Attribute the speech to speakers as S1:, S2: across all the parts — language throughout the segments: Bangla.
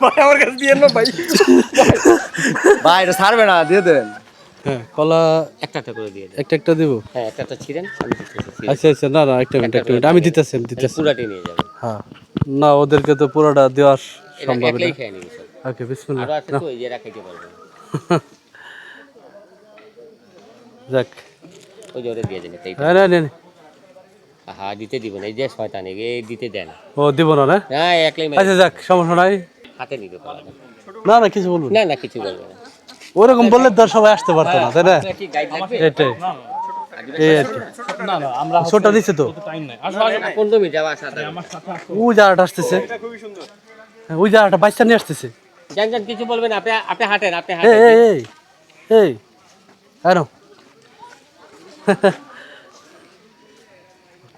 S1: ভাই আমার কাছে দিয়ে না ভাই।
S2: ভাই এটা ছাড়বে না দিয়ে দেন।
S3: হ্যাঁ কলা
S4: একটা একটা করে দিয়ে
S3: একটা একটা দেবো?
S4: হ্যাঁ একটা একটা।
S3: আচ্ছা আচ্ছা না না একটা মিনিট একটা মিনিট। আমি দিতেছি আমি দিতেছি।
S4: পুরাটি নিয়ে যাবেন।
S3: হ্যাঁ। না ওদেরকে তো পুরোটা দেওয়া
S4: এটা
S3: সম্ভব
S4: একলাই
S3: না।
S4: খেয়ে নিবি সব
S3: ওকে বিসমিল্লাহ।
S4: আরও আছে তো এই যে এরা খাইতে
S3: যাক।
S4: ওই যে দিয়ে দেন তাই
S3: হ্যাঁ না না।
S4: হ্যাঁ দিতে দিব না এই যে শয়তান এই দিতে দেন।
S3: ও দিব না না?
S4: হ্যাঁ একলাই
S3: আচ্ছা যাক সমস্যা নাই।
S4: হাতে নিতে পারবে
S3: না না কিছু বলব না।
S4: না কিছু বলবে না।
S3: ওরকম বললে তো আর সবাই আসতে পারতো না তাই না? এটাই। ছোটটা দিচ্ছে তো। ওই জায়গাটা আসতেছে। হ্যাঁ, ওই জায়গাটা বাচ্চা নিয়ে আসতেছে।
S4: কিছু বলবেন আপনি আপনি হাঁটেন আপনি হাঁটেন।
S3: এই এই এই।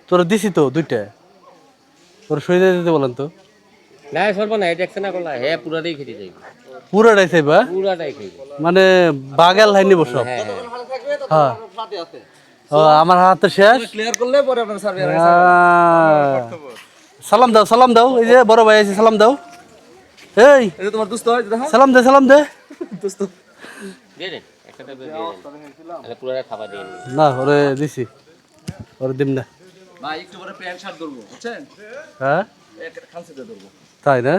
S3: তোরা দিছি তো দুইটা। তোর শরীরে দিতে বলেন তো।
S4: না সর্ব না এটা একশো না করলা। হ্যাঁ পুরাটাই খেতে যাইবে
S3: পুরোটাই চাইবা?
S4: পুরাটাই খাইবে
S3: মানে বাগেল হাই নিব সব।
S4: হ্যাঁ হ্যাঁ।
S3: হ্যাঁ। আমার শেষ।
S2: ক্লিয়ার করলে পরে আপনার ছাড়বে
S3: আহ, সালাম দাও সালাম দাও। এই যে বড় ভাই আছে সালাম দাও। এই।
S2: এটা তোমার দুস্থ হয়
S3: সালাম দে সালাম দে।
S2: দুস্থ।
S4: দিয়ে দেন একটা দিয়ে দেন। পুরাটা খাবার দিয়ে
S3: না ওরে দিছি। ওরে দিম না।
S2: ভাই একটু পরে প্যান্ট শার্ট ধরবো বুঝছেন?
S3: হ্যাঁ?
S2: একটা খালসি দিয়ে ধরবো।
S3: তাই না?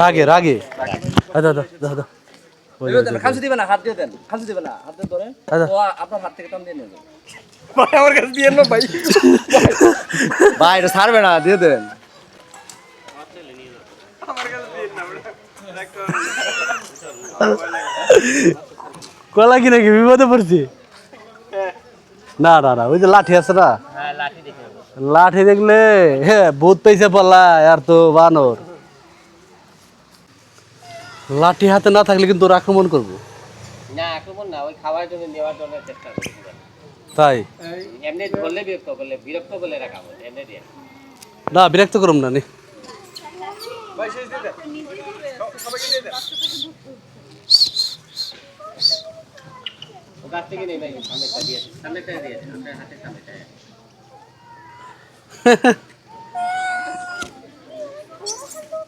S3: রাগে রাগে। দাও দাও দাও ওই
S2: এই দেন খালসি দিবে না হাত দিয়ে দেন খালসি দিবে না হাত দিয়ে ধরে। আপনার হাত থেকে টান দিয়ে নিয়ে
S1: ভাই আমার কাছে দিয়ে না ভাই।
S2: ভাই এটা ছাড়বে না দিয়ে দেন।
S3: কলা কি নাকি বিপদে পড়ছি? না না না ওই যে লাঠি আছে না?
S4: হ্যাঁ লাঠি
S3: দেখলে হ্যাঁ ভূত পেয়েছে পাল্লা আর তো বানর। লাঠি হাতে না থাকলে কিন্তু ওরা আক্রমণ করব।
S4: না আক্রমণ না ওই খাওয়ার জন্য নেওয়ার জন্য চেষ্টা
S3: তাই?
S4: এমনি ধরলে বিরক্ত করলে বিরক্ত করলে রাখা এমনি দিয়ে।
S3: না বিরক্ত করুম না নি।
S4: গাছ থেকে নেই ভাই সামনেটা দিয়ে সামনেটা দিয়ে আপনার হাতে সামনেটা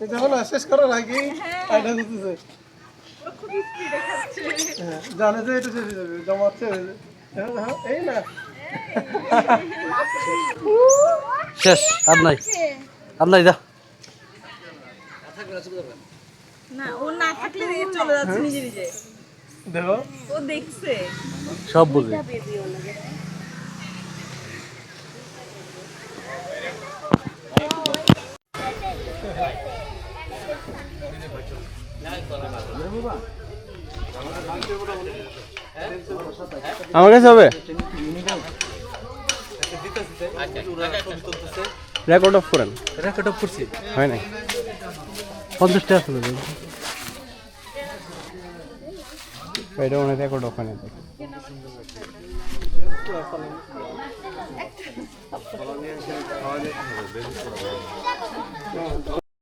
S1: দেখো না শেষ করার আগে এটা দিতেছে। হ্যাঁ, জানে যে এটা শেষ হয়ে যাবে জমাচ্ছে হ্যাঁ, হ্যাঁ, এই না।
S3: শেষ আর নাই। আর নাই যা
S5: না ও না থাকলে চলে যাচ্ছে নিজে নিজে।
S1: দেখো।
S5: ও দেখছে।
S3: সব বুঝি। আমার কাছে হবে? রেকর্ড অফ করেন
S2: রেকর্ড অফ করছি
S3: হয় নাই? পঞ্চাশ টাকা এটা মনে রেকর্ড ওখানে